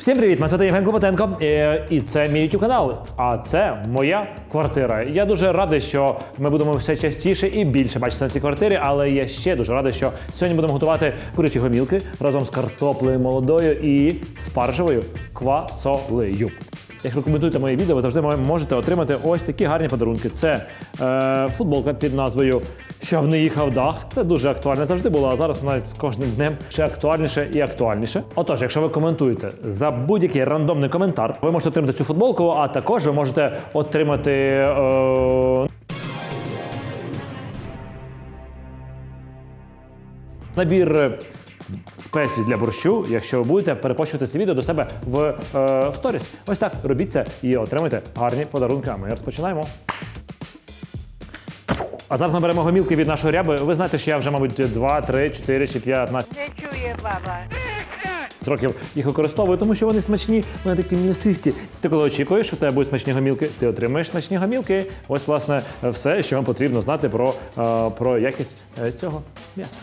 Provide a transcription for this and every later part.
Всім привіт! Мене звати Євген Клопотенко, е, і це мій YouTube канал. А це моя квартира. Я дуже радий, що ми будемо все частіше і більше бачитися на цій квартирі, але я ще дуже радий, що сьогодні будемо готувати курячі гомілки разом з картоплею молодою і спаржевою квасолею. Якщо коментуєте моє відео, ви завжди можете отримати ось такі гарні подарунки. Це е, футболка під назвою Щоб не їхав дах. Це дуже актуально завжди було, а зараз вона з кожним днем ще актуальніше і актуальніше. Отож, якщо ви коментуєте за будь-який рандомний коментар, ви можете отримати цю футболку, а також ви можете отримати. Е, Набір е, для борщу, якщо ви будете перепощувати це відео до себе в, е, в сторіс. Ось так робіть це і отримайте гарні подарунки. А ми розпочинаємо. А зараз ми беремо гомілки від нашої ряби. Ви знаєте, що я вже, мабуть, 2, 3, 4 чи 15 Не чує баба. років їх використовую, тому що вони смачні, вони такі м'ясисті. Ти коли очікуєш, що в тебе будуть смачні гомілки, ти отримаєш смачні гомілки. Ось, власне, все, що вам потрібно знати про, е, про якість е, цього м'яса.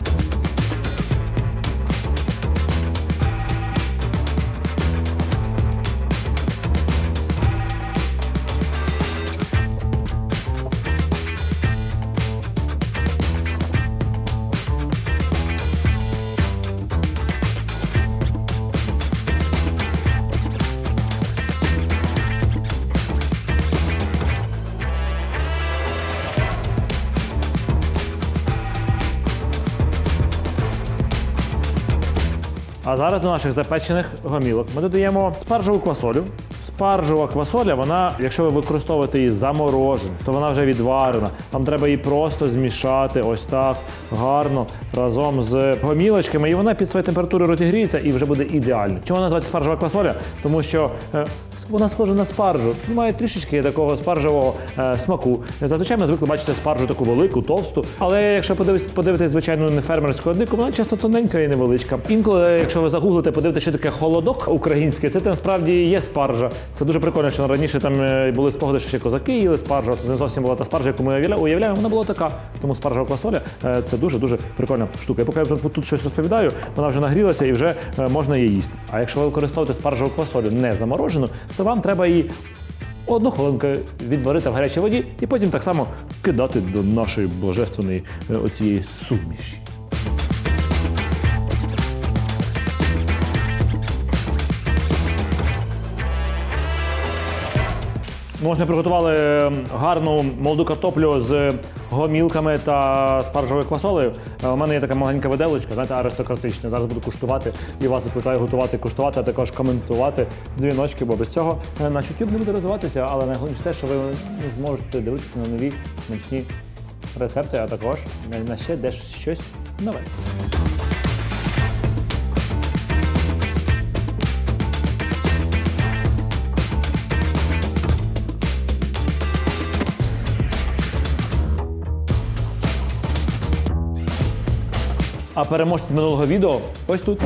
А зараз до наших запечених гомілок ми додаємо спаржеву квасолю. Спаржева квасоля, вона, якщо ви використовуєте її заморожену, то вона вже відварена. Вам треба її просто змішати ось так гарно разом з гомілочками, і вона під свою температуру розігріється і вже буде ідеально. Чому називається спаржева квасоля? Тому що е, вона схожа на спаржу, має трішечки такого спаржевого е, смаку. Зазвичай ми звикли бачити спаржу таку велику, товсту. Але якщо подивитись, подивитись, звичайно, не фермерську дику, вона часто тоненька і невеличка. Інколи, якщо ви загуглите, подивитися, що таке холодок український, це насправді є спаржа. Це дуже прикольно, що раніше там е, були спогади, що ще козаки їли спаржу. Це не зовсім була та спаржа, яку ми уявля- уявляємо. Вона була така. Тому спаржева квасоля е, це дуже дуже прикольна штука. І поки я тут, щось розповідаю, вона вже нагрілася і вже е, можна її їсти. А якщо ви використовуєте спаржеву квасолю не заморожену, то вам треба її одну хвилинку відварити в гарячій воді і потім так само кидати до нашої божественної е, оцієї суміші. Ну, ми приготували е, гарну молоду картоплю з гомілками та спаржевою квасолею. Е, У мене є така маленька виделочка, знаєте, аристократична. Зараз буду куштувати і вас закликаю готувати, куштувати, а також коментувати дзвіночки, бо без цього е, наш YouTube не буде розвиватися. Але найголовніше те, що ви зможете дивитися на нові смачні рецепти, а також на ще десь щось нове. А переможці минулого відео ось тут.